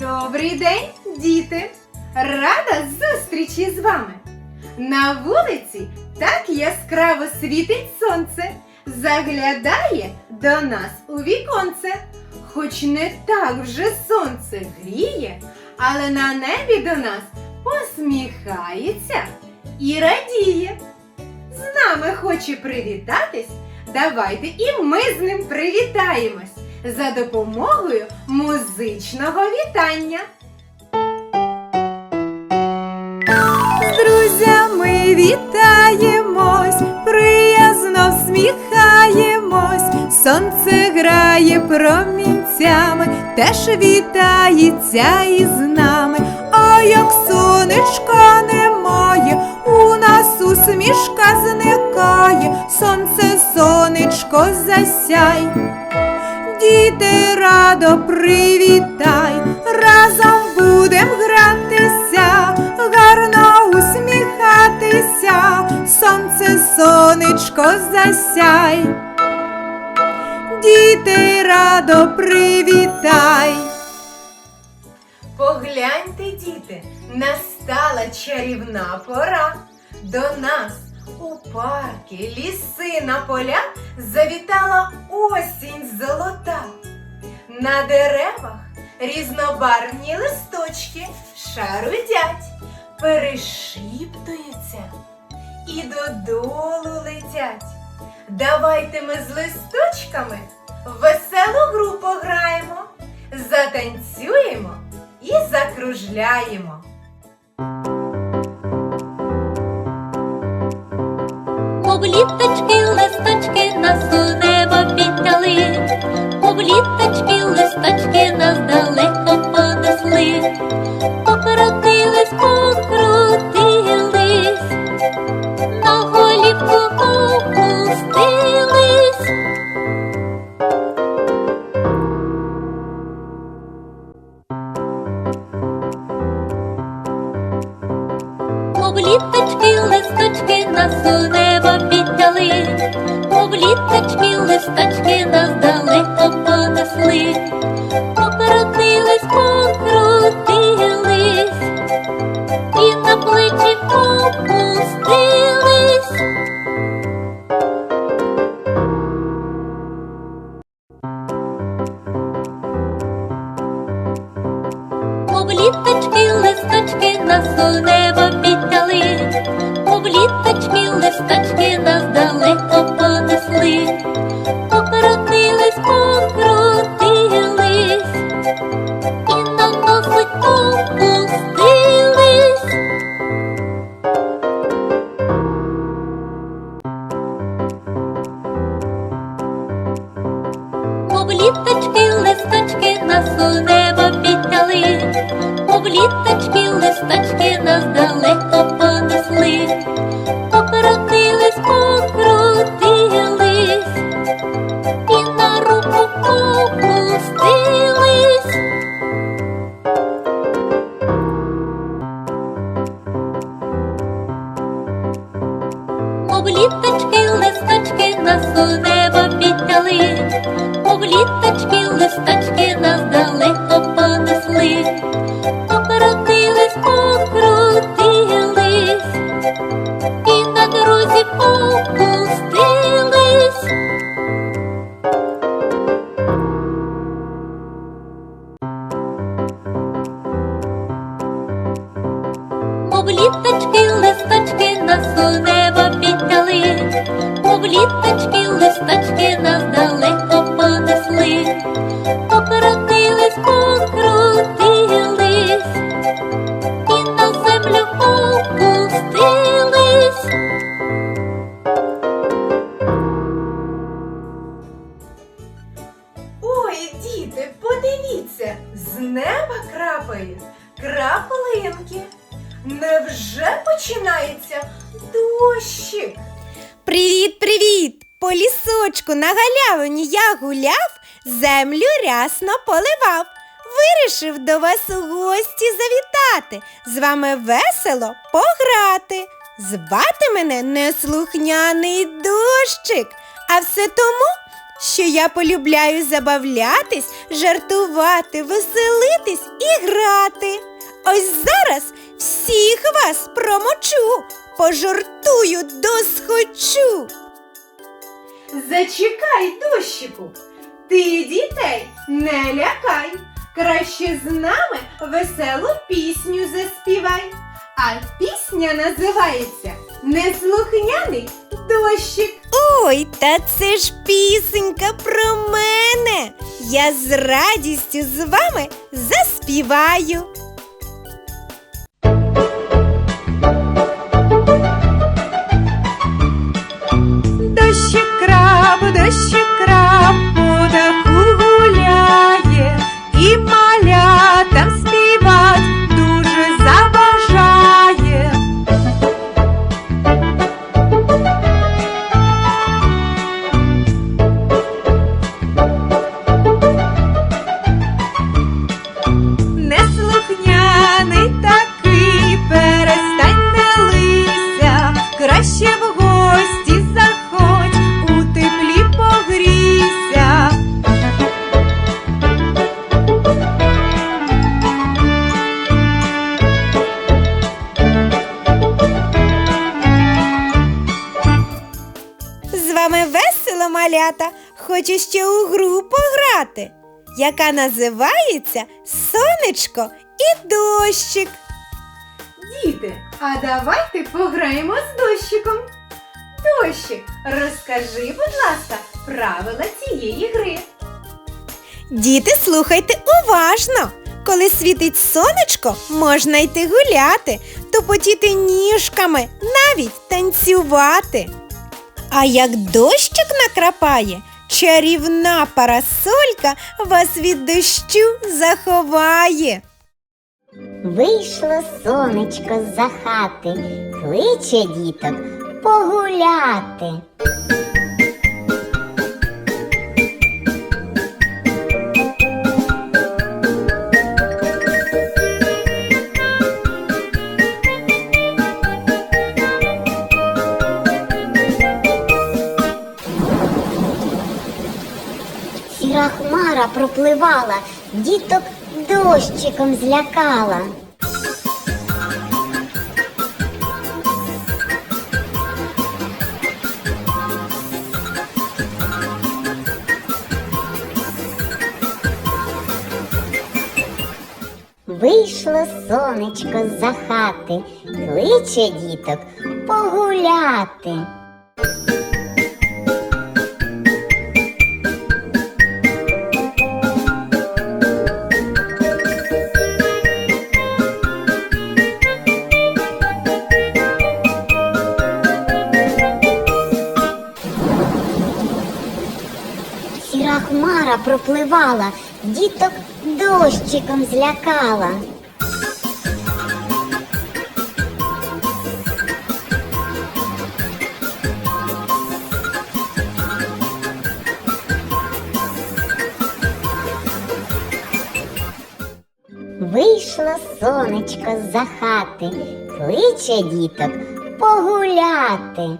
Добрий день, діти! Рада зустрічі з вами! На вулиці так яскраво світить сонце, заглядає до нас у віконце. Хоч не так вже сонце гріє, але на небі до нас посміхається і радіє. З нами хоче привітатись. Давайте і ми з ним привітаємось за допомогою музичного вітання. З друзями вітаємось, приязно всміхаємось, сонце грає промінцями, теж вітається із нами. А як сонечка немає, у нас усмішка зникає, сонце, сонечко засяй. Діти радо привітай, разом будем гратися, гарно усміхатися, сонце, сонечко засяй. Діти радо привітай. Погляньте, діти, настала чарівна пора. До нас у парки, ліси на поля завітала осінь золота. На деревах різнобарвні листочки шарудять, перешіптуються і додолу летять. Давайте ми з листочками веселу гру пограємо, затанцюємо і закружляємо. Мов літочки, листочки нас у небо підняли, мов Мов літочки, листочки нас у небо підняли, обліточки, листочки нас далеко понесли, листочки нас далеко понесли, покрутились, покрутились, і на руку опустились. Мов літочки, листочки нас у небо підняли, мов літочки, листочки нас далеко нас у небо підняли, мов Привіт, привіт! По лісочку на галявині я гуляв, землю рясно поливав. Вирішив до вас у гості завітати, з вами весело пограти. Звати мене неслухняний дощик, а все тому, що я полюбляю забавлятись, жартувати, веселитись і грати. Ось зараз всіх вас промочу, пожартую досхочу. Зачекай, дощику. Ти дітей не лякай. Краще з нами веселу пісню заспівай. А пісня називається Неслухняний дощик. Ой, та це ж пісенька про мене. Я з радістю з вами заспіваю. Малята. Хочу ще у гру пограти, яка називається Сонечко і дощик. Діти, а давайте пограємо з дощиком. Дощик, розкажи, будь ласка, правила цієї гри. Діти, слухайте уважно. Коли світить сонечко, можна йти гуляти, тупотіти ніжками, навіть танцювати. А як дощик накрапає, чарівна парасолька вас від дощу заховає. Вийшло сонечко з-за хати, кличе діток погуляти. Хмара пропливала, діток дощиком злякала. Вийшло сонечко з-за хати, кличе діток погуляти. Пропливала, діток дощиком злякала. Вийшло сонечко з-за хати, кличе діток погуляти.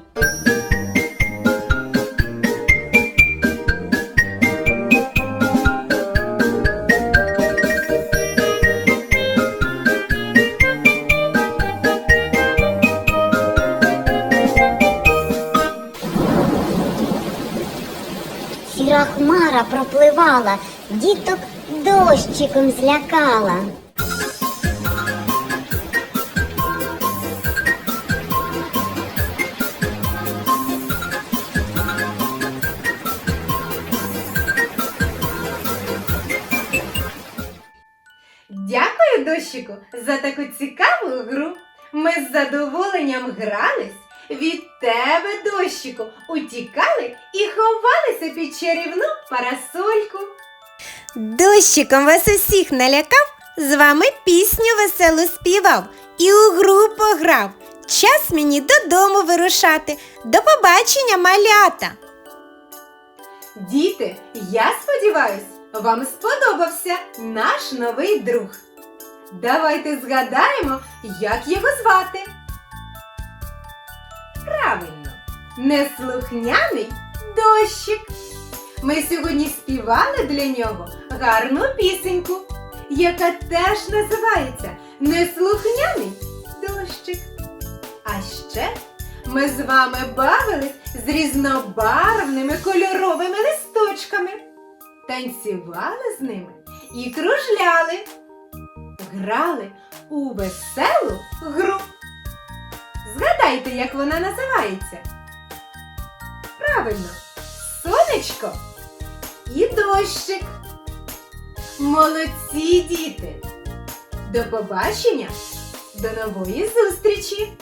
Хмара пропливала, діток дощиком злякала. Дякую, дощику, за таку цікаву гру. Ми з задоволенням грались. Від тебе, дощику, утікали і ховалися під чарівну парасольку. Дощиком вас усіх налякав, з вами пісню веселу співав і у гру пограв. Час мені додому вирушати. До побачення, малята! Діти, я сподіваюсь, вам сподобався наш новий друг. Давайте згадаємо, як його звати. Правильно, неслухняний дощик. Ми сьогодні співали для нього гарну пісеньку, яка теж називається Неслухняний дощик. А ще ми з вами бавились з різнобарвними кольоровими листочками, танцювали з ними і кружляли, грали у веселу гру. Згадайте, як вона називається. Правильно, сонечко і дощик. Молодці діти! До побачення! До нової зустрічі!